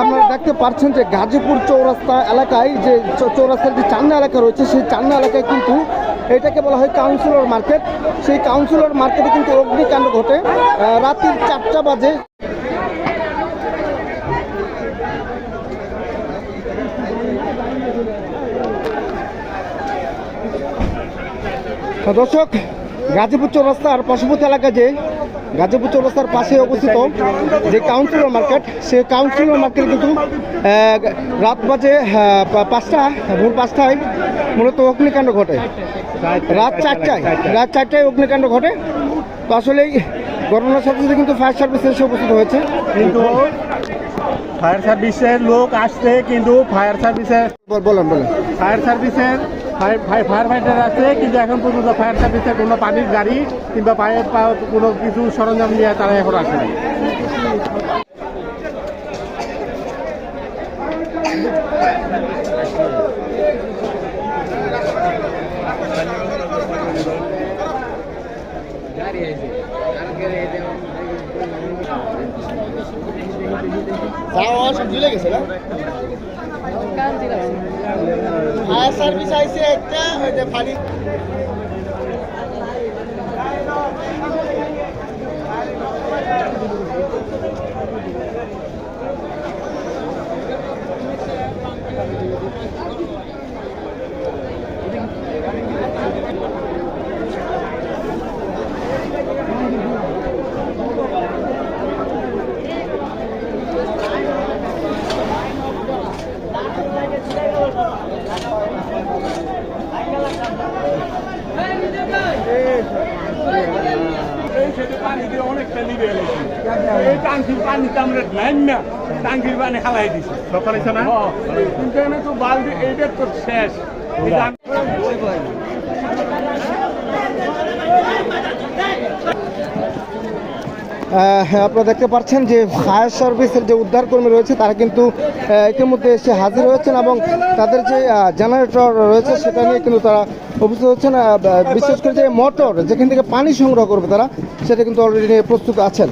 আপনারা দেখতে পাচ্ছেন যে গাজীপুর চৌরাস্তা এলাকায় যে চৌরাস্তার যে চান্না এলাকা রয়েছে সেই চান্না এলাকায় কিন্তু এটাকে বলা হয় কাউন্সিলর মার্কেট। সেই কাউন্সিলর মার্কেটে কিন্তু অগ্নিকাণ্ড ঘটে। আহ, রাত্রির চারটা বাজে। দর্শক গাজীপুর চৌরাস্তার পার্শ্ববর্তী এলাকা যে গাজীপুর চৌরাস্তার পাশে অবস্থিত যে কাউন্সিলর মার্কেট সেই কাউন্সিলর মার্কেট কিন্তু রাত বাজে পাঁচটা ভোর পাঁচটায় মূলত অগ্নিকাণ্ড ঘটে। রাত চারটায় রাত চারটায় অগ্নিকাণ্ড ঘটে। তো আসলেই ঘটনার সাথে সাথে কিন্তু ফায়ার সার্ভিস এসে উপস্থিত হয়েছে। কিন্তু ফায়ার সার্ভিসের লোক আসছে কিন্তু ফায়ার সার্ভিসের বল- বলেন বলেন। ফায়ার সার্ভিসের ফায়ার ফাইটার আছে, কিন্তু এখন পর্যন্ত ফায়ার সার্ভিসের কোনো পানির গাড়ি কিংবা পায়ের কোনো কিছু সরঞ্জাম নিয়ে তারা এখন আসেনি ফায়ার সার্ভিস আইসে একটা ওই যে ফাড়ি অনেকটা নিবে এই টাঙ্কির পানিতে আমরা লাইন না টাঙ্কির পানি খালাই দিছি। সকালে না? কিন্তু এখানে তো বালতি এইটা তো শেষ। এটা আমি- আহ, হ্যাঁ, আপনারা দেখতে পাচ্ছেন যে ফায়ার সার্ভিসের যে উদ্ধারকর্মী রয়েছে তারা কিন্তু ইতিমধ্যে এসে হাজির হয়েছেন এবং তাদের যে জেনারেটর রয়েছে সেটা নিয়ে কিন্তু তারা উপস্থিত হচ্ছে না বিশেষ করে যে মোটর, যেখান থেকে পানি সংগ্রহ করবে তারা, সেটা কিন্তু অলরেডি প্রস্তুত আছেন।